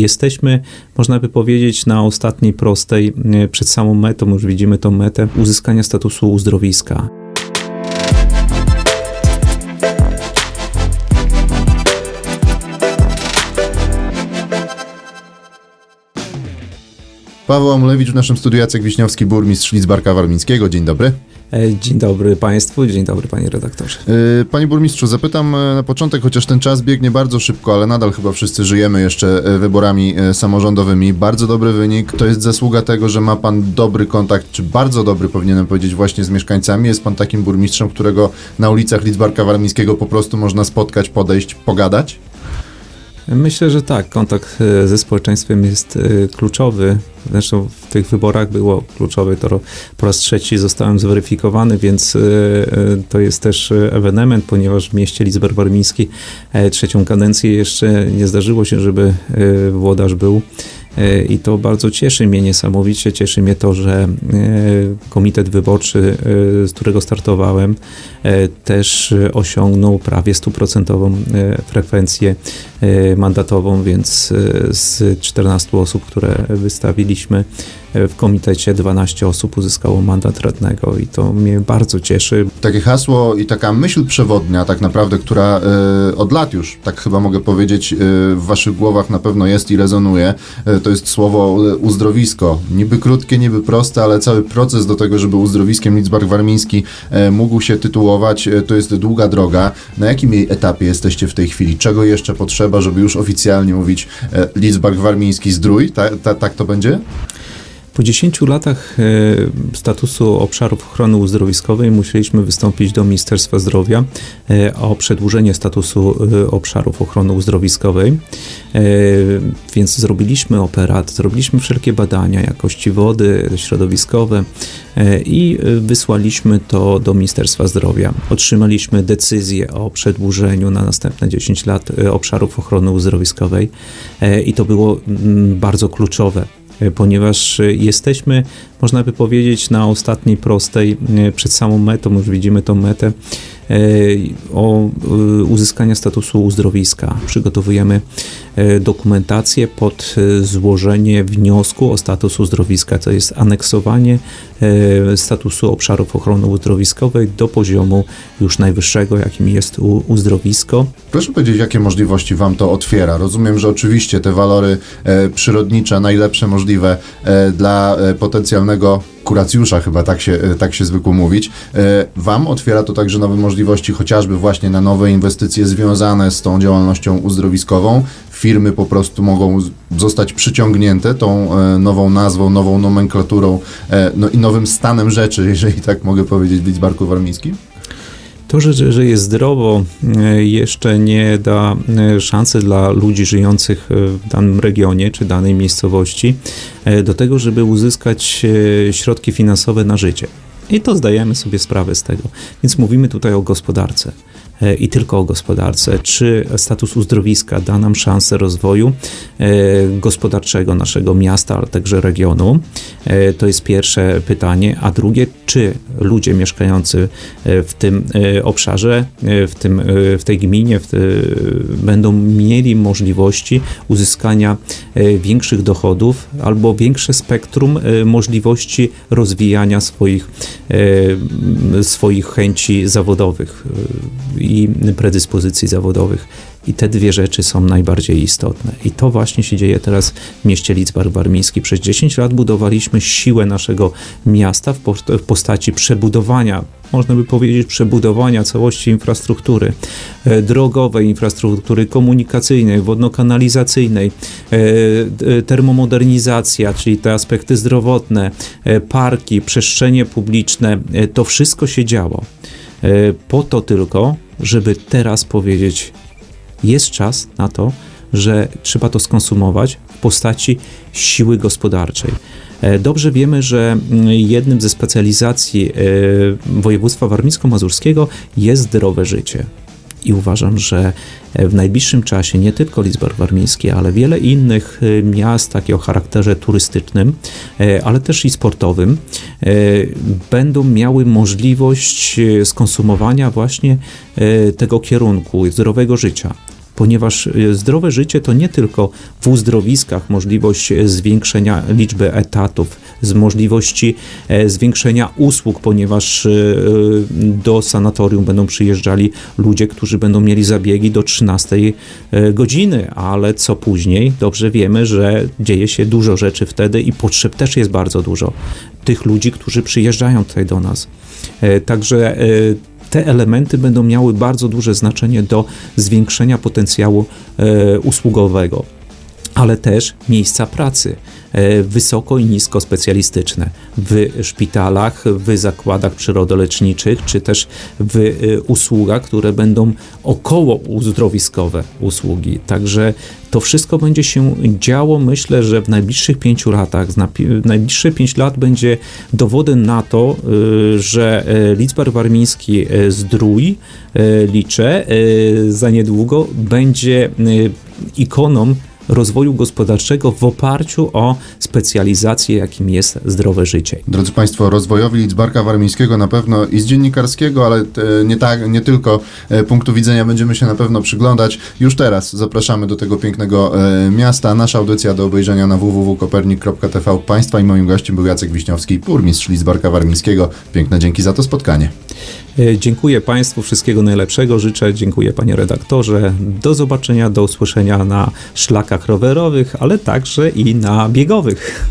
Jesteśmy, można by powiedzieć, na ostatniej prostej, e, przed samą metą, już widzimy tą metę, uzyskania statusu uzdrowiska. Paweł Amulewicz w naszym studiu, Jacek Wiśniowski, burmistrz Lidzbarka Warmińskiego. Dzień dobry. E, Dzień dobry Państwu, dzień dobry Panie redaktorze. Yy, Panie burmistrzu, zapytam e, na początek, chociaż ten czas biegnie bardzo szybko, ale nadal chyba wszyscy żyjemy jeszcze e, wyborami e, samorządowymi. Bardzo dobry wynik. To jest zasługa tego, że ma Pan dobry kontakt, czy bardzo dobry powinienem powiedzieć właśnie z mieszkańcami. Jest Pan takim burmistrzem, którego na ulicach Lidzbarka Warmińskiego po prostu można spotkać, podejść, pogadać? Myślę, że tak, kontakt e, ze społeczeństwem jest e, kluczowy. Zresztą w tych wyborach było kluczowy, to po raz trzeci zostałem zweryfikowany, więc e, to jest też ewenement, ponieważ w mieście Lidzbar Warmiński trzecią kadencję jeszcze nie zdarzyło się, żeby włodarz był. I to bardzo cieszy mnie niesamowicie. Cieszy mnie to, że komitet wyborczy, z którego startowałem, też osiągnął prawie stuprocentową frekwencję mandatową, więc e, z 14 osób, które wystawiliśmy e, w komitecie, 12 osób uzyskało mandat radnego i to mnie bardzo cieszy. Takie hasło i taka myśl przewodnia, tak naprawdę, która od lat już, tak chyba mogę powiedzieć, w Waszych głowach na pewno jest i rezonuje. To jest słowo uzdrowisko. Niby krótkie, niby proste, ale cały proces do tego, żeby uzdrowiskiem Lidzbark Warmiński mógł się tytułować, to jest długa droga. Na jakim jej etapie jesteście w tej chwili? Czego jeszcze potrzeba, żeby już oficjalnie mówić e, Lidzbark Warmiński zdrój? Ta, ta, tak to będzie? Po 10 latach e, statusu obszarów ochrony uzdrowiskowej musieliśmy wystąpić do Ministerstwa Zdrowia e, o przedłużenie statusu e, obszarów ochrony uzdrowiskowej. Więc zrobiliśmy operat, zrobiliśmy wszelkie badania jakości wody, środowiskowe i wysłaliśmy to do Ministerstwa Zdrowia. Otrzymaliśmy decyzję o przedłużeniu na następne 10 lat obszarów ochrony uzdrowiskowej i to było mm, bardzo kluczowe ponieważ e, jesteśmy, można by powiedzieć, na ostatniej prostej, e, przed samą metą, już widzimy tą metę, o e, uzyskania statusu uzdrowiska. Przygotowujemy e, dokumentację pod e, złożenie wniosku o status uzdrowiska, to jest aneksowanie e, statusu obszarów ochrony uzdrowiskowej do poziomu już najwyższego, jakim jest uzdrowisko. Proszę powiedzieć, jakie możliwości Wam to otwiera? Rozumiem, że oczywiście te walory e, przyrodnicze, najlepsze możliwe e, dla e, potencjalnego kuracjusza, chyba tak się, e, tak się zwykło mówić. E, wam otwiera to także nowe możliwości, chociażby właśnie na nowe inwestycje związane z tą działalnością uzdrowiskową. Firmy po prostu mogą zostać przyciągnięte tą e, nową nazwą, nową nomenklaturą no i nowym stanem rzeczy, jeżeli tak mogę powiedzieć, w Lidzbarku Warmińskim. To, że, że- jest zdrowo, e, jeszcze nie da e, szansy dla ludzi żyjących e, w danym regionie czy danej miejscowości do tego, żeby uzyskać środki finansowe na życie. I to zdajemy sobie sprawę z tego. Więc mówimy tutaj o gospodarce i tylko o gospodarce. Czy status uzdrowiska da nam szansę rozwoju e, gospodarczego naszego miasta, ale także regionu? E, To jest pierwsze pytanie. A drugie, czy ludzie mieszkający e, w tym e, obszarze, e, w, tym, e, w tej gminie w te, będą mieli możliwości uzyskania e, większych dochodów albo większe spektrum e, możliwości rozwijania swoich, e, swoich chęci zawodowych e, i predyspozycji zawodowych. I te dwie rzeczy są najbardziej istotne. I to właśnie się dzieje teraz w mieście Lidzbark Warmiński. Przez 10 lat budowaliśmy siłę naszego miasta w po- w postaci przebudowania, można by powiedzieć, przebudowania całości infrastruktury e, drogowej, infrastruktury komunikacyjnej, wodno-kanalizacyjnej, e, d- termomodernizacja, czyli te aspekty zdrowotne, e, parki, przestrzenie publiczne, e, to wszystko się działo. E, Po to tylko, żeby teraz powiedzieć, jest czas na to, że trzeba to skonsumować w postaci siły gospodarczej. E, Dobrze wiemy, że mm, jednym ze specjalizacji e, województwa warmińsko-mazurskiego jest zdrowe życie. I uważam, że e, w najbliższym czasie nie tylko Lidzbark Warmiński, ale wiele innych e, miast, takie o charakterze turystycznym, e, ale też i sportowym, będą miały możliwość skonsumowania właśnie tego kierunku zdrowego życia ponieważ e, zdrowe życie to nie tylko w uzdrowiskach możliwość e, zwiększenia liczby etatów, z możliwości e, zwiększenia usług, ponieważ do sanatorium będą przyjeżdżali ludzie, którzy będą mieli zabiegi do 13 e, godziny, ale co później? Dobrze wiemy, że dzieje się dużo rzeczy wtedy i potrzeb też jest bardzo dużo tych ludzi, którzy przyjeżdżają tutaj do nas. Także te elementy będą miały bardzo duże znaczenie do zwiększenia potencjału e, usługowego, ale też miejsca pracy e, wysoko i nisko specjalistyczne w szpitalach, w zakładach przyrodoleczniczych, czy też w e, usługach, które będą około uzdrowiskowe usługi. Także to wszystko będzie się działo. Myślę, że w najbliższych pięciu latach, najbliższe pięć lat będzie dowodem na to, y, że e, Lidzbar Warmiński e, Zdrój, e, liczę, e, za niedługo będzie e, ikoną rozwoju gospodarczego w oparciu o specjalizację, jakim jest zdrowe życie. Drodzy Państwo, rozwojowi Lidzbarka Warmińskiego na pewno i z dziennikarskiego, ale e, nie, tak, nie tylko e, punktu widzenia będziemy się na pewno przyglądać. Już teraz zapraszamy do tego pięknego e, miasta. Nasza audycja do obejrzenia na www.kopernik.tv Państwa i moim gościem był Jacek Wiśniowski, burmistrz Lidzbarka Warmińskiego. Piękne dzięki za to spotkanie. Dziękuję Państwu, wszystkiego najlepszego życzę. Dziękuję Panie redaktorze. Do zobaczenia, do usłyszenia na rowerowych, ale także i na biegowych.